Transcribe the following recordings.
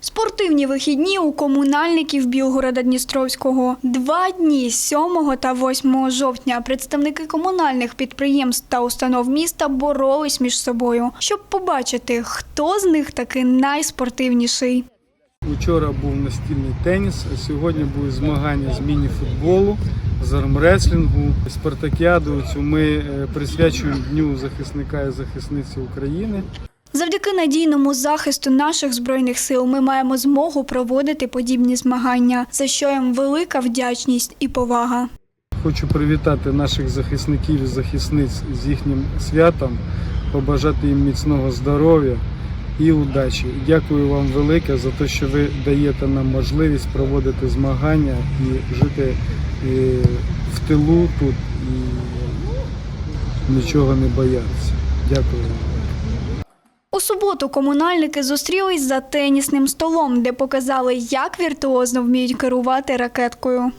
Спортивні вихідні у комунальників Білгорода Дністровського. Два дні 7 та 8 жовтня представники комунальних підприємств та установ міста боролись між собою, щоб побачити, хто з них таки найспортивніший. Учора був настільний теніс, а сьогодні будуть змагання з міні-футболу, з армреслінгу, спартакіаду. Цю ми е, присвячуємо Дню захисника і захисниці України. Завдяки надійному захисту наших збройних сил ми маємо змогу проводити подібні змагання, за що їм велика вдячність і повага. Хочу привітати наших захисників і захисниць з їхнім святом, побажати їм міцного здоров'я і удачі. Дякую вам велике за те, що ви даєте нам можливість проводити змагання і жити в тилу тут і нічого не боятися. Дякую вам. Суботу комунальники зустрілись за тенісним столом, де показали, як віртуозно вміють керувати ракеткою.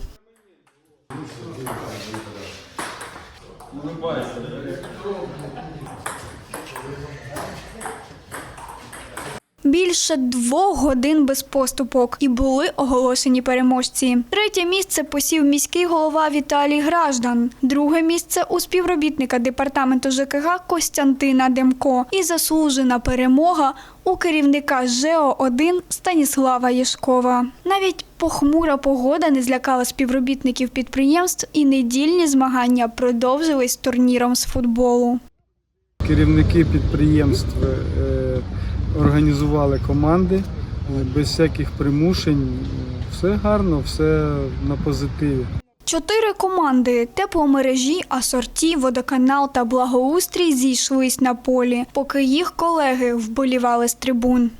Більше двох годин без поступок і були оголошені переможці. Третє місце посів міський голова Віталій Граждан. Друге місце у співробітника департаменту ЖКГ Костянтина Демко. І заслужена перемога у керівника ЖЕО 1 Станіслава Єшкова. Навіть похмура погода не злякала співробітників підприємств, і недільні змагання продовжились турніром з футболу. Керівники підприємств е, організували команди е, без всяких примушень. Все гарно, все на позитиві. Чотири команди тепломережі, асорті, водоканал та благоустрій зійшлись на полі, поки їх колеги вболівали з трибун.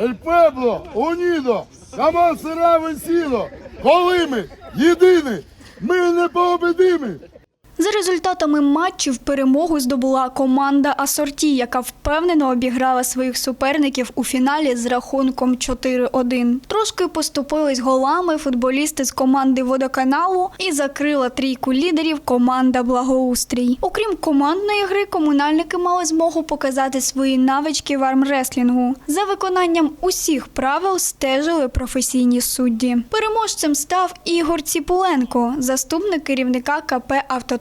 Ель Пебло, Унідо, Каман Сера Весіло, коли ми єдині, ми не непобедимі. За результатами матчів перемогу здобула команда Асорті, яка впевнено обіграла своїх суперників у фіналі з рахунком 4-1. Трошки поступились голами футболісти з команди водоканалу і закрила трійку лідерів команда Благоустрій. Окрім командної гри, комунальники мали змогу показати свої навички в армреслінгу. За виконанням усіх правил стежили професійні судді. Переможцем став Ігор Ціпуленко, заступник керівника КП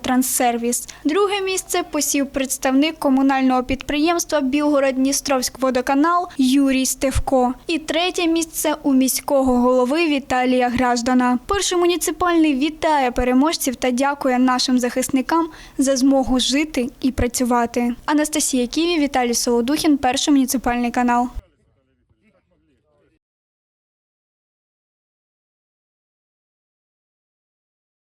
«Автотранссервіс». Друге місце посів представник комунального підприємства Білгород-Дністровськ водоканал Юрій Стевко. І третє місце у міського голови Віталія Граждана. Перший муніципальний вітає переможців та дякує нашим захисникам за змогу жити і працювати. Анастасія Ківі, Віталій Солодухін, перший муніципальний канал.